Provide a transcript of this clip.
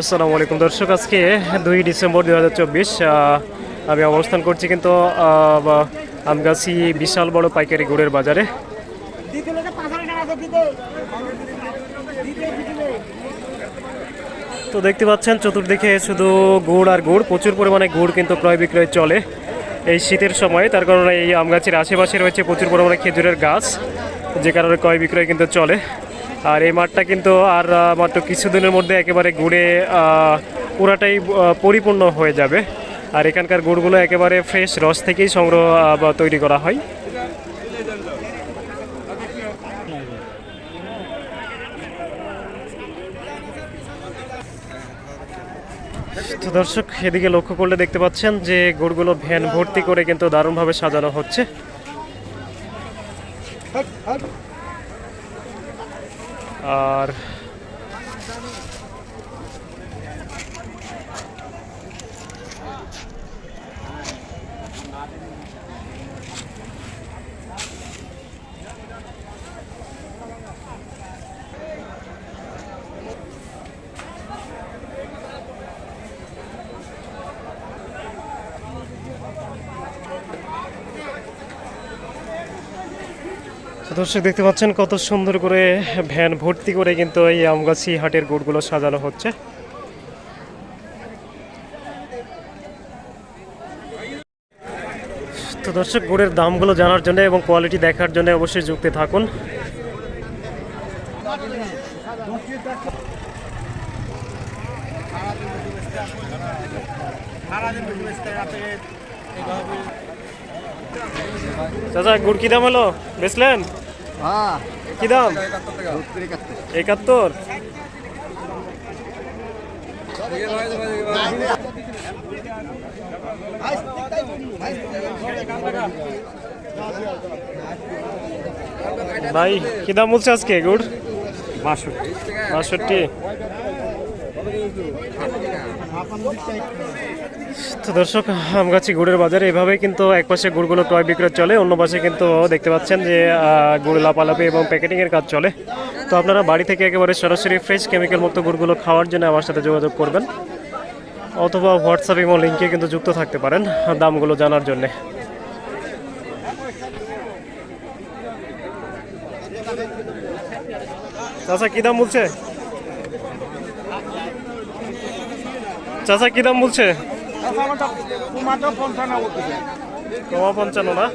আসসালামু আলাইকুম। দর্শক, আজকে দুই ডিসেম্বর দু হাজার চব্বিশ আমি অবস্থান করছি কিন্তু আমগাছি বিশাল বড় পাইকারি গুড়ের বাজারে। তো দেখতে পাচ্ছেন, চতুর্দিকে শুধু গুড় আর গুড়, প্রচুর পরিমাণে গুড় কিন্তু ক্রয় বিক্রয় চলে এই শীতের সময়। তার কারণে এই আম গাছের আশেপাশে রয়েছে প্রচুর পরিমাণে খেজুরের গাছ, যে কারণে ক্রয় বিক্রয় কিন্তু চলে। আর এই মাঠটা কিন্তু আর মাত্র কিছুদিনের মধ্যে একেবারে গুড়ে পুরাটাই পরিপূর্ণ হয়ে যাবে। আর এখানকার গুড়গুলো একেবারে ফ্রেশ রস থেকেই সংগ্রহ বা তৈরি করা হয়। তো দর্শক, এদিকে লক্ষ্য করলে দেখতে পাচ্ছেন যে গুড়গুলো ভ্যান ভর্তি করে কিন্তু দারুণভাবে সাজানো হচ্ছে। আর দর্শক দেখতে পাচ্ছেন কত সুন্দর করে ভ্যান ভর্তি করে কিন্তু এই আমগাছি হাটের গুড়গুলো সাজানো হচ্ছে। তো দর্শক, গুড়ের দামগুলো জানার জন্য এবং কোয়ালিটি দেখার জন্য অবশ্যই যুক্তে থাকুন। চাচা গুড় কি দাম হলো? বেচলেন? হ্যাঁ। কি দাম? একাত্তর একাত্তর। ভাই কি দাম বলছে আজকে গুড়? বাষট্টি। বাষট্টি। তো দর্শক আমগাছি গুড়ের বাজারে এভাবে কিন্তু একপাশে গুড়গুলো ক্রয় বিক্রয় চলে, অন্য পাশে কিন্তু দেখতে পাচ্ছেন যে গুড় লাপালাপি এবং প্যাকেটিংয়ের কাজ চলে। তো আপনারা বাড়ি থেকে একেবারে সরাসরি ফ্রেশ কেমিক্যাল মুক্ত গুড়গুলো খাওয়ার জন্য আমার সাথে যোগাযোগ করবেন অথবা হোয়াটসঅ্যাপ এবং লিঙ্কে কিন্তু যুক্ত থাকতে পারেন দামগুলো জানার জন্যে। চাচা, কী দাম বলছে? চাচা কি দাম বলছে? পঞ্চান্ন না?